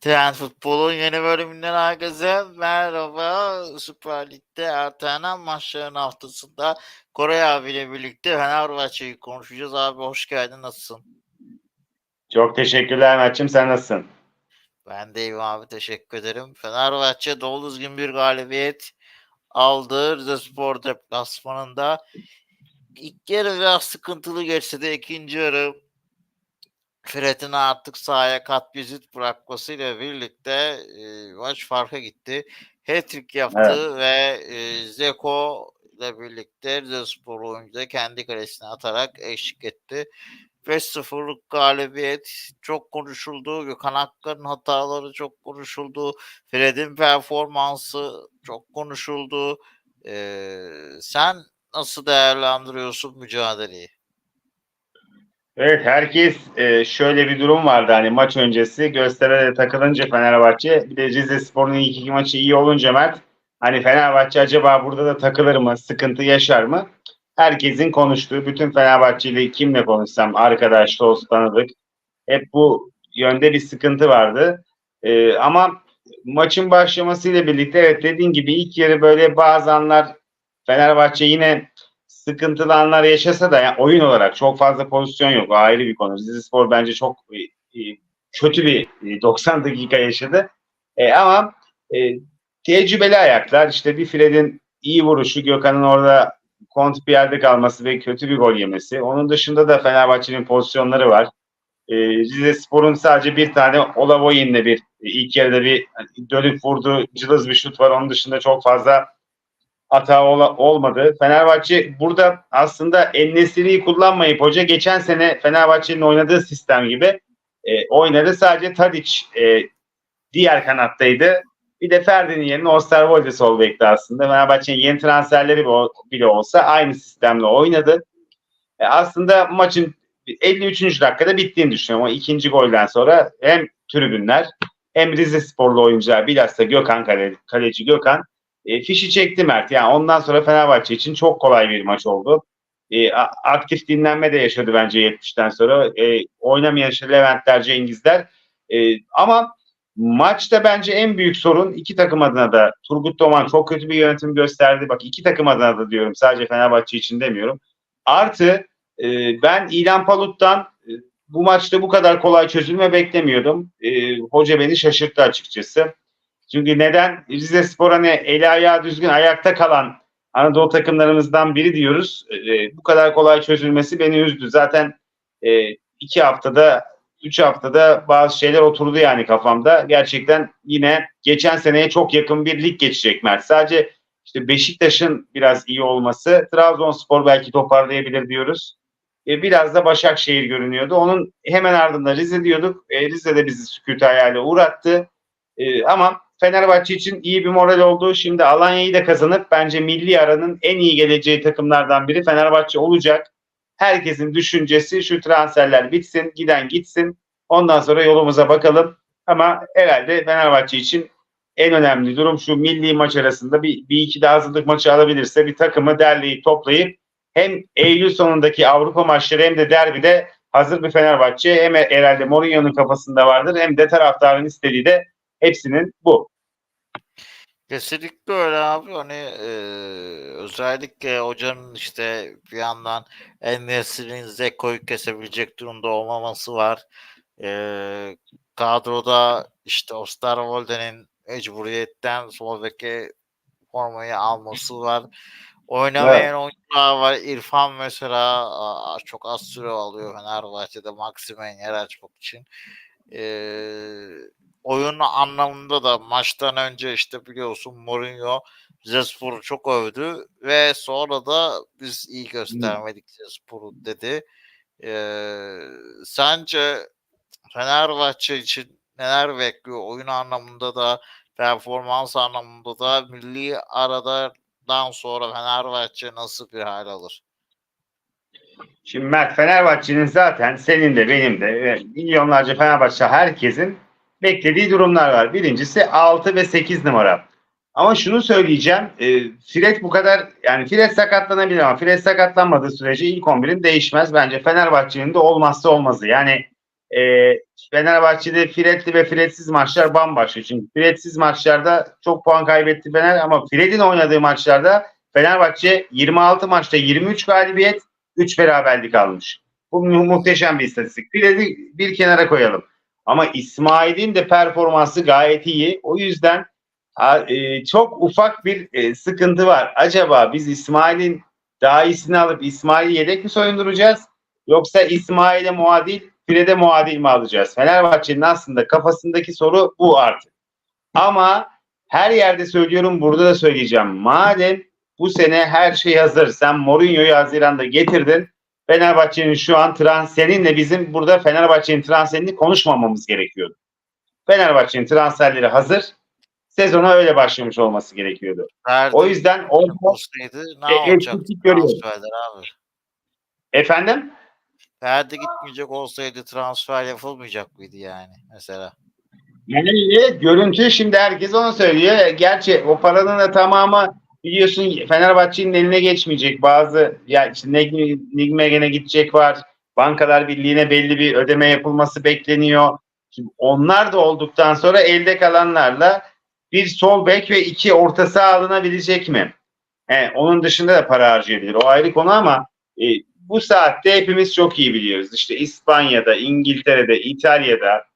Trend Futbol'un yeni bölümünden herkese merhaba. Süper Lig'de ertelenen maçların haftasında Koray abiyle birlikte Fenerbahçe'yi konuşacağız. Abi hoş geldin. Nasılsın? Çok teşekkürler Mert'cim. Sen nasılsın? Ben de iyiyim abi. Teşekkür ederim. Fenerbahçe dolu düzgün bir galibiyet aldı. Rizespor deplasmanında. İlk yarı biraz sıkıntılı geçse de ikinci yarı Fred'in artık sahaya kat vizit bırakmasıyla birlikte e, maç farka gitti. Hat-trick yaptı ve e, Zeko ile birlikte Rizespor oyuncu kendi kalesine atarak eşlik etti. 5-0'lık galibiyet çok konuşuldu. Gökhan Akkar'ın hataları çok konuşuldu. Fred'in performansı çok konuşuldu. Ee, sen nasıl değerlendiriyorsun mücadeleyi? Evet herkes e, şöyle bir durum vardı hani maç öncesi gösterede takılınca Fenerbahçe bir de Rize Spor'un ilk iki maçı iyi olunca Mert hani Fenerbahçe acaba burada da takılır mı sıkıntı yaşar mı? Herkesin konuştuğu bütün Fenerbahçeli kimle konuşsam arkadaş dost tanıdık hep bu yönde bir sıkıntı vardı. E, ama maçın başlamasıyla birlikte evet dediğin gibi ilk yarı böyle bazı anlar Fenerbahçe yine sıkıntılı anlar yaşasa da yani oyun olarak çok fazla pozisyon yok. Ayrı bir konu. Rizespor bence çok e, e, kötü bir e, 90 dakika yaşadı. E, ama e, tecrübeli ayaklar işte bir Fred'in iyi vuruşu Gökhan'ın orada kont bir yerde kalması ve kötü bir gol yemesi. Onun dışında da Fenerbahçe'nin pozisyonları var. E, Rize Spor'un sadece bir tane Olavoyin'le bir ilk yarıda bir dönüp vurdu cılız bir şut var. Onun dışında çok fazla hata ol- olmadı. Fenerbahçe burada aslında Ennesiri'yi kullanmayıp hoca geçen sene Fenerbahçe'nin oynadığı sistem gibi e, oynadı. Sadece Tadic e, diğer kanattaydı. Bir de Ferdi'nin yerine Osterwolde sol bekti aslında. Fenerbahçe'nin yeni transferleri bile olsa aynı sistemle oynadı. E, aslında maçın 53. dakikada bittiğini düşünüyorum. O ikinci golden sonra hem tribünler hem Rize sporlu oyuncular bilhassa Gökhan kale, kaleci Gökhan e, fişi çekti Mert. Yani ondan sonra Fenerbahçe için çok kolay bir maç oldu. E, aktif dinlenme de yaşadı bence 70'ten sonra. E, oynamayan işte Leventler, Cengizler. E, ama maçta bence en büyük sorun iki takım adına da Turgut Doman çok kötü bir yönetim gösterdi. Bak iki takım adına da diyorum. Sadece Fenerbahçe için demiyorum. Artı e, ben İlhan Palut'tan e, bu maçta bu kadar kolay çözülme beklemiyordum. E, hoca beni şaşırttı açıkçası. Çünkü neden? Rize Spor hani eli ayağı düzgün ayakta kalan Anadolu takımlarımızdan biri diyoruz. E, bu kadar kolay çözülmesi beni üzdü. Zaten e, iki haftada, üç haftada bazı şeyler oturdu yani kafamda. Gerçekten yine geçen seneye çok yakın bir lig geçecek Mert. Sadece işte Beşiktaş'ın biraz iyi olması, Trabzonspor belki toparlayabilir diyoruz. E, biraz da Başakşehir görünüyordu. Onun hemen ardında Rize diyorduk. E, Rize de bizi sükût hayale uğrattı. E, ama Fenerbahçe için iyi bir moral oldu. Şimdi Alanya'yı da kazanıp bence milli aranın en iyi geleceği takımlardan biri Fenerbahçe olacak. Herkesin düşüncesi şu transferler bitsin, giden gitsin. Ondan sonra yolumuza bakalım. Ama herhalde Fenerbahçe için en önemli durum şu milli maç arasında bir, bir iki daha hazırlık maçı alabilirse bir takımı derleyip toplayıp hem Eylül sonundaki Avrupa maçları hem de derbide hazır bir Fenerbahçe hem herhalde Mourinho'nun kafasında vardır hem de taraftarın istediği de hepsinin bu. Kesinlikle öyle abi. Hani e, özellikle hocanın işte bir yandan Enes'in Zeko'yu kesebilecek durumda olmaması var. E, kadroda işte Osterwolde'nin mecburiyetten sol beke formayı alması var. Oynamayan oyuncular var. İrfan mesela çok az süre alıyor Fenerbahçe'de Maximen yer açmak için. Ee, oyun anlamında da maçtan önce işte biliyorsun Mourinho Rizespor'u çok övdü ve sonra da biz iyi göstermedik Rizespor'u dedi. Ee, sence Fenerbahçe için neler bekliyor oyun anlamında da performans anlamında da milli aradan sonra Fenerbahçe nasıl bir hal alır? Şimdi Mert Fenerbahçe'nin zaten senin de benim de milyonlarca Fenerbahçe herkesin beklediği durumlar var. Birincisi 6 ve 8 numara. Ama şunu söyleyeceğim. E, Fred bu kadar yani Fred sakatlanabilir ama Fred sakatlanmadığı sürece ilk 11'in değişmez. Bence Fenerbahçe'nin de olmazsa olmazı. Yani e, Fenerbahçe'de Fred'li ve Fred'siz maçlar bambaşka. Çünkü Fred'siz maçlarda çok puan kaybetti Fener ama Fred'in oynadığı maçlarda Fenerbahçe 26 maçta 23 galibiyet, 3 beraberlik almış. Bu mu- muhteşem bir istatistik. Fred'i bir kenara koyalım. Ama İsmail'in de performansı gayet iyi. O yüzden e, çok ufak bir e, sıkıntı var. Acaba biz İsmail'in daha iyisini alıp İsmail'i yedek mi soyunduracağız? Yoksa İsmail'e muadil, Fred'e muadil mi alacağız? Fenerbahçe'nin aslında kafasındaki soru bu artık. Ama her yerde söylüyorum, burada da söyleyeceğim. Madem bu sene her şey hazır, sen Mourinho'yu Haziran'da getirdin. Fenerbahçe'nin şu an transferinle bizim burada Fenerbahçe'nin transferini konuşmamamız gerekiyordu. Fenerbahçe'nin transferleri hazır. Sezona öyle başlamış olması gerekiyordu. Ferdi O yüzden orada ne E, transferler abi? efendim Ferdi gitmeyecek olsaydı transfer yapılmayacak mıydı yani mesela? Yani görüntü şimdi herkes onu söylüyor. Gerçi o paranın da tamamı biliyorsun Fenerbahçe'nin eline geçmeyecek. Bazı ya işte Negmi, Nigmegen'e gidecek var. Bankalar Birliği'ne belli bir ödeme yapılması bekleniyor. Şimdi onlar da olduktan sonra elde kalanlarla bir sol bek ve iki orta saha alınabilecek mi? He, onun dışında da para harcayabilir. O ayrı konu ama e, bu saatte hepimiz çok iyi biliyoruz. İşte İspanya'da, İngiltere'de, İtalya'da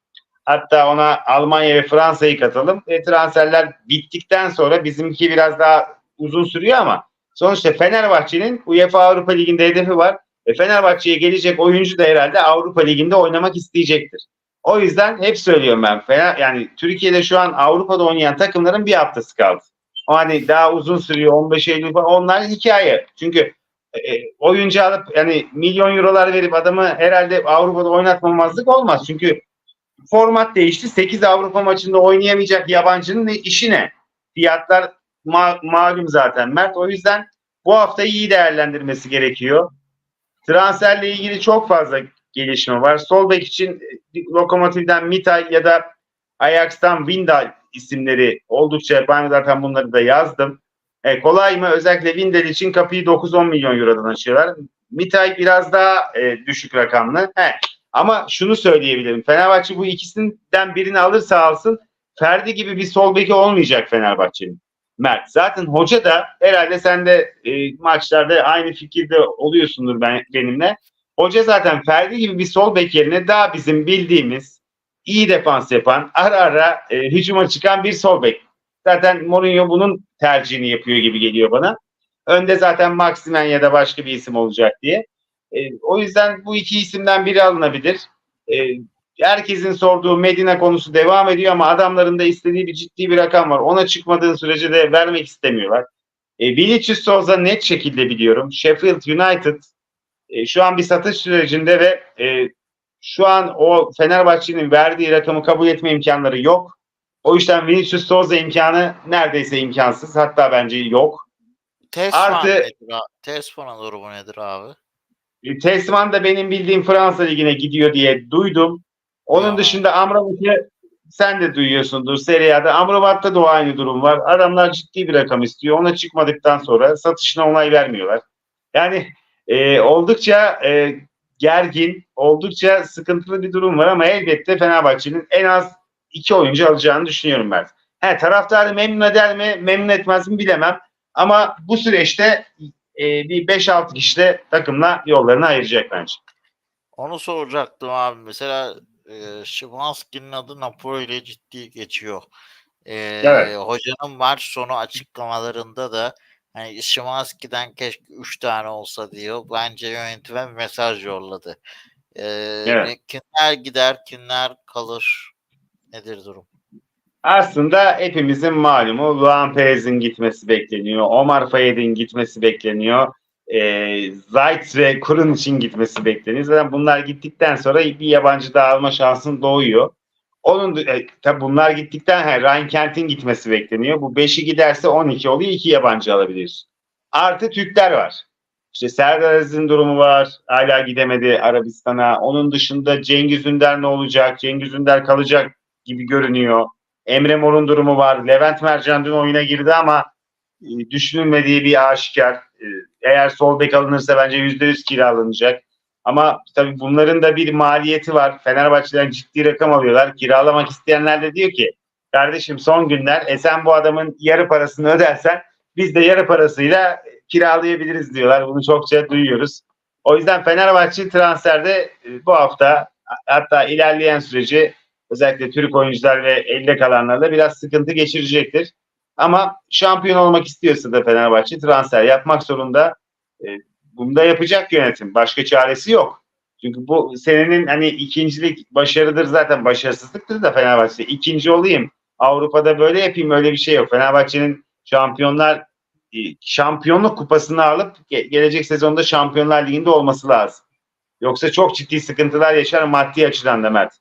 Hatta ona Almanya ve Fransa'yı katalım. E, transferler bittikten sonra bizimki biraz daha uzun sürüyor ama sonuçta Fenerbahçe'nin UEFA Avrupa Ligi'nde hedefi var. Ve Fenerbahçe'ye gelecek oyuncu da herhalde Avrupa Ligi'nde oynamak isteyecektir. O yüzden hep söylüyorum ben. Fener, yani Türkiye'de şu an Avrupa'da oynayan takımların bir haftası kaldı. O hani daha uzun sürüyor 15 Eylül falan onlar hikaye. Çünkü e, oyuncu alıp yani milyon eurolar verip adamı herhalde Avrupa'da oynatmamazlık olmaz. Çünkü format değişti. 8 Avrupa maçında oynayamayacak yabancının işi ne? Fiyatlar ma- malum zaten Mert. O yüzden bu haftayı iyi değerlendirmesi gerekiyor. Transferle ilgili çok fazla gelişme var. Sol bek için e, Lokomotiv'den Mitay ya da Ajax'tan Windal isimleri oldukça ben zaten bunları da yazdım. E, kolay mı? Özellikle Windal için kapıyı 9-10 milyon Euro'dan açıyorlar. Mitay biraz daha e, düşük rakamlı. He, ama şunu söyleyebilirim. Fenerbahçe bu ikisinden birini alırsa alsın Ferdi gibi bir sol beki olmayacak Fenerbahçe'nin. Mert. Zaten hoca da herhalde sen de e, maçlarda aynı fikirde oluyorsundur ben, benimle. Hoca zaten Ferdi gibi bir sol bek yerine daha bizim bildiğimiz iyi defans yapan, ara ara e, hücuma çıkan bir sol bek. Zaten Mourinho bunun tercihini yapıyor gibi geliyor bana. Önde zaten Maximen ya da başka bir isim olacak diye. E, o yüzden bu iki isimden biri alınabilir. E, herkesin sorduğu Medine konusu devam ediyor ama adamların da istediği bir ciddi bir rakam var. Ona çıkmadığın sürece de vermek istemiyorlar. E, Vinicius Souza net şekilde biliyorum. Sheffield United e, şu an bir satış sürecinde ve e, şu an o Fenerbahçe'nin verdiği rakamı kabul etme imkanları yok. O yüzden Vinicius Souza imkanı neredeyse imkansız. Hatta bence yok. Tesman Artı- nedir abi? Durumu nedir abi? E, Tesman da benim bildiğim Fransa Ligi'ne gidiyor diye duydum. Onun Ya. dışında Amrabat'ı sen de duyuyorsundur Serie A'da. Amrabat'ta da o aynı durum var. Adamlar ciddi bir rakam istiyor. Ona çıkmadıktan sonra satışına onay vermiyorlar. Yani e, oldukça e, gergin, oldukça sıkıntılı bir durum var ama elbette Fenerbahçe'nin en az iki oyuncu alacağını düşünüyorum ben. He, taraftarı memnun eder mi, memnun etmez mi bilemem. Ama bu süreçte e, bir 5-6 kişi de takımla yollarını ayıracak bence. Onu soracaktım abi. Mesela e, Szymanski'nin adı Napoli ile ciddi geçiyor. E, Evet. Hocanın maç sonu açıklamalarında da hani Szymanski'den keşke 3 tane olsa diyor. Bence yönetime mesaj yolladı. E, Evet. Kimler gider, kimler kalır? Nedir durum? Aslında hepimizin malumu Luan Perez'in gitmesi bekleniyor. Omar Fayed'in gitmesi bekleniyor. E, Zayt ve Kurun için gitmesi bekleniyor. Zaten bunlar gittikten sonra bir yabancı daha alma şansın doğuyor. Onun e, tabii bunlar gittikten he, Ryan Kent'in gitmesi bekleniyor. Bu 5'i giderse 12 oluyor. 2 yabancı alabiliyorsun. Artı Türkler var. İşte Serdar Aziz'in durumu var. Hala gidemedi Arabistan'a. Onun dışında Cengiz Ünder ne olacak? Cengiz Ünder kalacak gibi görünüyor. Emre Mor'un durumu var. Levent Mercan dün oyuna girdi ama e, düşünülmediği bir aşikar. E, eğer sol bek alınırsa bence %100 kiralanacak. Ama tabii bunların da bir maliyeti var. Fenerbahçe'den ciddi rakam alıyorlar. Kiralamak isteyenler de diyor ki kardeşim son günler e sen bu adamın yarı parasını ödersen biz de yarı parasıyla kiralayabiliriz diyorlar. Bunu çokça duyuyoruz. O yüzden Fenerbahçe transferde e, bu hafta hatta ilerleyen süreci özellikle Türk oyuncular ve elde kalanlarla biraz sıkıntı geçirecektir. Ama şampiyon olmak istiyorsa da Fenerbahçe transfer yapmak zorunda. E, bunu da yapacak yönetim. Başka çaresi yok. Çünkü bu senenin hani ikincilik başarıdır zaten başarısızlıktır da Fenerbahçe. İkinci olayım. Avrupa'da böyle yapayım öyle bir şey yok. Fenerbahçe'nin şampiyonlar e, şampiyonluk kupasını alıp ge- gelecek sezonda Şampiyonlar Ligi'nde olması lazım. Yoksa çok ciddi sıkıntılar yaşar maddi açıdan da Mert.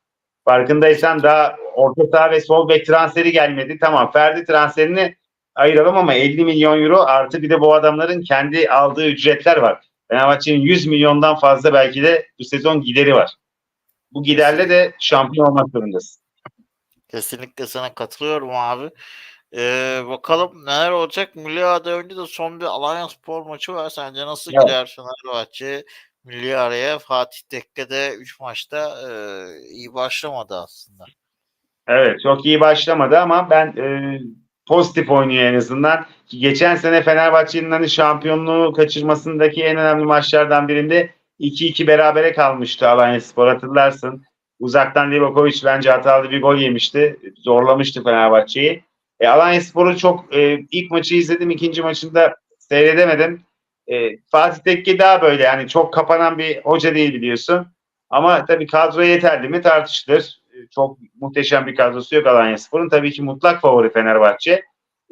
Farkındaysan daha orta saha ve sol bek transferi gelmedi. Tamam Ferdi transferini ayıralım ama 50 milyon euro artı bir de bu adamların kendi aldığı ücretler var. Fenerbahçe'nin 100 milyondan fazla belki de bu sezon gideri var. Bu giderle de şampiyon olmak zorundasın. Kesinlikle sana katılıyorum abi. Ee, bakalım neler olacak. Milli önce de son bir Alanya Spor maçı var. Sence nasıl Evet. gider Fenerbahçe Milli Araya? Fatih Tekke'de 3 maçta e, iyi başlamadı aslında. Evet çok iyi başlamadı ama ben e, pozitif oynuyor en azından. Geçen sene Fenerbahçe'nin hani şampiyonluğu kaçırmasındaki en önemli maçlardan birinde 2-2 berabere kalmıştı Alanya Spor hatırlarsın. Uzaktan Livakovic bence hatalı bir gol yemişti. Zorlamıştı Fenerbahçe'yi. E, Alanya Spor'u çok e, ilk maçı izledim. ikinci maçında seyredemedim. E, Fatih Tekke daha böyle yani çok kapanan bir hoca değil biliyorsun. Ama tabii kadro yeterli mi tartışılır. E, Çok muhteşem bir kadrosu yok Alanya Spor'un. Tabii ki mutlak favori Fenerbahçe.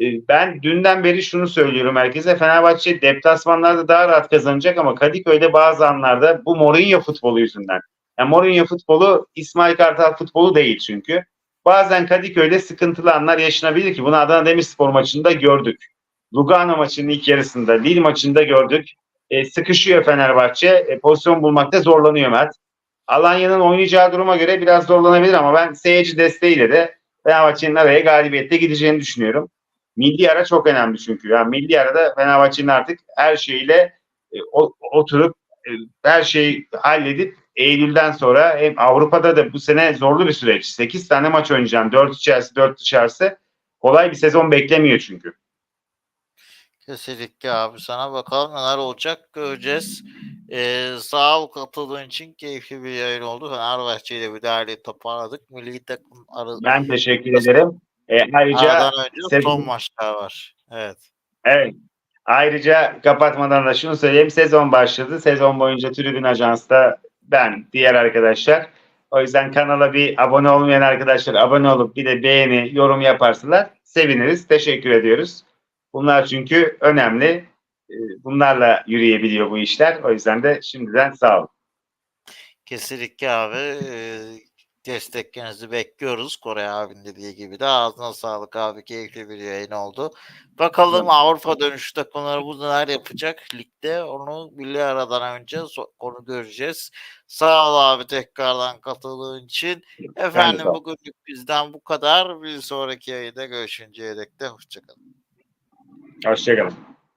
E, Ben dünden beri şunu söylüyorum herkese. Fenerbahçe deplasmanlarda daha rahat kazanacak ama Kadıköy'de bazı anlarda bu Mourinho futbolu yüzünden. Yani Mourinho futbolu İsmail Kartal futbolu değil çünkü. Bazen Kadıköy'de sıkıntılı anlar yaşanabilir ki bunu Adana Demirspor maçında gördük. Lugano maçının ilk yarısında, Lille maçında gördük. E, sıkışıyor Fenerbahçe. E, pozisyon bulmakta zorlanıyor Mert. Alanya'nın oynayacağı duruma göre biraz zorlanabilir ama ben seyirci desteğiyle de Fenerbahçe'nin araya galibiyette gideceğini düşünüyorum. Milli ara çok önemli çünkü. Yani milli arada Fenerbahçe'nin artık her şeyle e, oturup e, her şeyi halledip Eylül'den sonra hem Avrupa'da da bu sene zorlu bir süreç. 8 tane maç oynayacağım. 4 içerisi 4 dışarısı. Kolay bir sezon beklemiyor çünkü. Kesinlikle abi sana bakalım neler olacak göreceğiz. Ee, sağ ol katıldığın için keyifli bir yayın oldu. Fenerbahçe ile bir derli toparladık. Milli takım arı, Ben teşekkür ederim. E, ayrıca aradan önce sezon- son maçlar var. Evet. Evet. Ayrıca kapatmadan da şunu söyleyeyim. Sezon başladı. Sezon boyunca Tribün Ajans'ta ben, diğer arkadaşlar. O yüzden kanala bir abone olmayan arkadaşlar abone olup bir de beğeni, yorum yaparsalar seviniriz. Teşekkür ediyoruz. Bunlar çünkü önemli. Ee, Bunlarla yürüyebiliyor bu işler. O yüzden de şimdiden sağ olun. Kesinlikle abi. Ee, desteklerinizi bekliyoruz. Kore abinin dediği gibi de ağzına sağlık abi. Keyifli bir yayın oldu. Bakalım Avrupa dönüşü takımları bu neler yapacak ligde. Onu milli aradan önce onu göreceğiz. Sağ ol abi tekrardan katıldığın için. Efendim bugünlük bizden bu kadar. Bir sonraki yayında görüşünceye dek de hoşçakalın. Hoşçakalın.